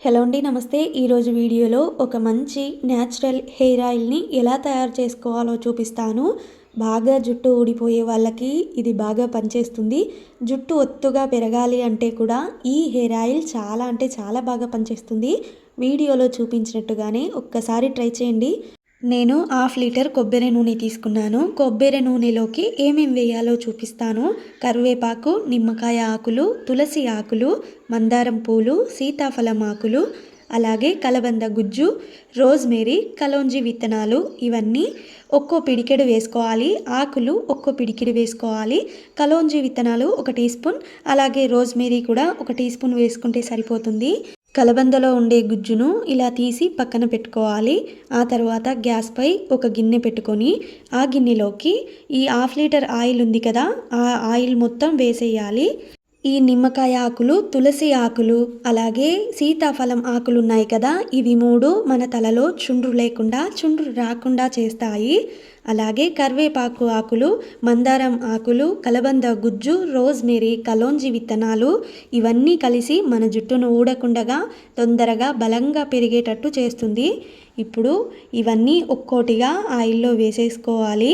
Hello అండి నమస్తే. ఈరోజు వీడియోలో ఒక మంచి న్యాచురల్ హెయిర్ ఆయిల్ని ఎలా తయారు చేసుకోవాలో చూపిస్తాను. బాగా జుట్టు ఊడిపోయే వాళ్ళకి ఇది బాగా పనిచేస్తుంది. జుట్టు ఒత్తుగా పెరగాలి అంటే కూడా ఈ హెయిర్ ఆయిల్ చాలా అంటే చాలా బాగా పనిచేస్తుంది. వీడియోలో చూపించినట్టుగానే ఒక్కసారి ట్రై చేయండి. నేను హాఫ్ లీటర్ కొబ్బరి నూనె తీసుకున్నాను. కొబ్బరి నూనెలోకి ఏమేమి వేయాలో చూపిస్తాను. కరివేపాకు నిమ్మకాయ ఆకులు తులసి ఆకులు మందారం పూలు సీతాఫలం ఆకులు అలాగే కలబంద గుజ్జు రోజ్మేరీ కలోంజి విత్తనాలు ఇవన్నీ ఒక్కో పిడికెడు వేసుకోవాలి. ఆకులు ఒక్కో పిడికెడు వేసుకోవాలి. కలోంజి విత్తనాలు ఒక టీ స్పూన్ అలాగే రోజ్మేరీ కూడా ఒక టీ స్పూన్ వేసుకుంటే సరిపోతుంది. కలబందలో ఉండే గుజ్జును ఇలా తీసి పక్కన పెట్టుకోవాలి. ఆ తర్వాత గ్యాస్పై ఒక గిన్నె పెట్టుకొని ఆ గిన్నెలోకి ఈ హాఫ్ లీటర్ ఆయిల్ ఉంది కదా ఆ ఆయిల్ మొత్తం వేసేయాలి. ఈ నిమ్మకాయ ఆకులు తులసి ఆకులు అలాగే సీతాఫలం ఆకులు ఉన్నాయి కదా. ఇవి మూడు మన తలలో చుండ్రు లేకుండా చుండ్రు రాకుండా చేస్తాయి. అలాగే కరివేపాకు ఆకులు మందారం ఆకులు కలబంద గుజ్జు రోజ్మెరీ కలోంజి విత్తనాలు ఇవన్నీ కలిసి మన జుట్టును ఊడకుండగా తొందరగా బలంగా పెరిగేటట్టు చేస్తుంది. ఇప్పుడు ఇవన్నీ ఒక్కోటిగా ఆయిల్లో వేసేసుకోవాలి.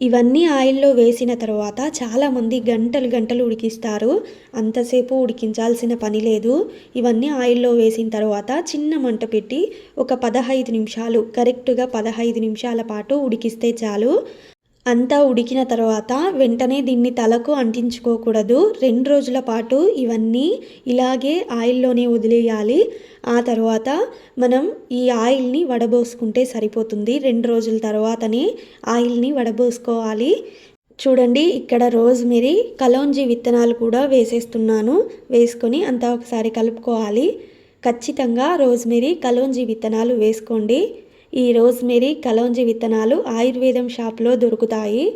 ఇవన్నీ ఆయిల్లో వేసిన తర్వాత చాలామంది గంటలు గంటలు ఉడికిస్తారు. అంతసేపు ఉడికించాల్సిన పని లేదు. ఇవన్నీ ఆయిల్లో వేసిన తర్వాత చిన్న మంట పెట్టి ఒక పదహైదు నిమిషాలు కరెక్ట్గా పదహైదు నిమిషాల పాటు ఉడికిస్తే చాలు. అంతా ఉడికిన తర్వాత వెంటనే దీన్ని తలకు అంటించుకోకూడదు. రెండు రోజుల పాటు ఇవన్నీ ఇలాగే ఆయిల్లోనే వదిలేయాలి. ఆ తర్వాత మనం ఈ ఆయిల్ని వడబోసుకుంటే సరిపోతుంది. రెండు రోజుల తర్వాతనే ఆయిల్ని వడబోసుకోవాలి. చూడండి ఇక్కడ రోజ్మెరీ కలోంజీ విత్తనాలు కూడా వేసేస్తున్నాను. వేసుకొని అంతా ఒకసారి కలుపుకోవాలి. ఖచ్చితంగా రోజ్మెరీ కలోంజీ విత్తనాలు వేసుకోండి. ఈ రోజ్మెరీ కలోంజి విత్తనాలు ఆయుర్వేదం షాప్లో దొరుకుతాయి.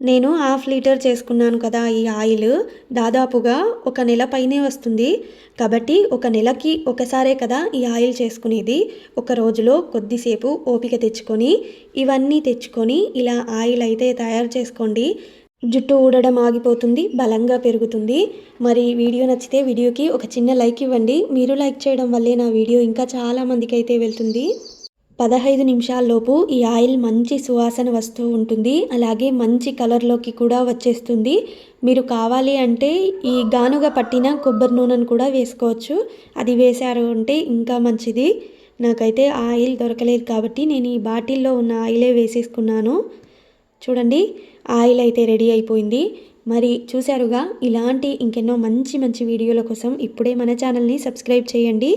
నేను హాఫ్ లీటర్ చేసుకున్నాను కదా ఈ ఆయిల్. దాదాపుగా ఒక నెల పైనే వస్తుంది. కాబట్టి ఒక నెలకి ఒకసారే కదా ఈ ఆయిల్ చేసుకునేది. ఒక రోజులో కొద్దిసేపు ఓపిక తెచ్చుకొని ఇవన్నీ తెచ్చుకొని ఇలా ఆయిల్ అయితే తయారు చేసుకోండి. జుట్టు ఊడడం ఆగిపోతుంది బలంగా పెరుగుతుంది. మరి వీడియో నచ్చితే వీడియోకి ఒక చిన్న లైక్ ఇవ్వండి. మీరు లైక్ చేయడం వల్లే నా వీడియో ఇంకా చాలామందికి అయితే వెళ్తుంది. పదహైదు నిమిషాల్లోపు ఈ ఆయిల్ మంచి సువాసన వస్తూ ఉంటుంది. అలాగే మంచి కలర్లోకి కూడా వచ్చేస్తుంది. మీరు కావాలి అంటే ఈ గానుగా పట్టిన కొబ్బరి నూనెను కూడా వేసుకోవచ్చు. అది వేశారు అంటే ఇంకా మంచిది. నాకైతే ఆయిల్ దొరకలేదు కాబట్టి నేను ఈ బాటిల్లో ఉన్న ఆయిలే వేసేసుకున్నాను. చూడండి ఆయిల్ అయితే రెడీ అయిపోయింది. మరి చూశారుగా ఇలాంటి ఇంకెన్నో మంచి మంచి వీడియోల కోసం ఇప్పుడే మన ఛానల్ని సబ్స్క్రైబ్ చేయండి.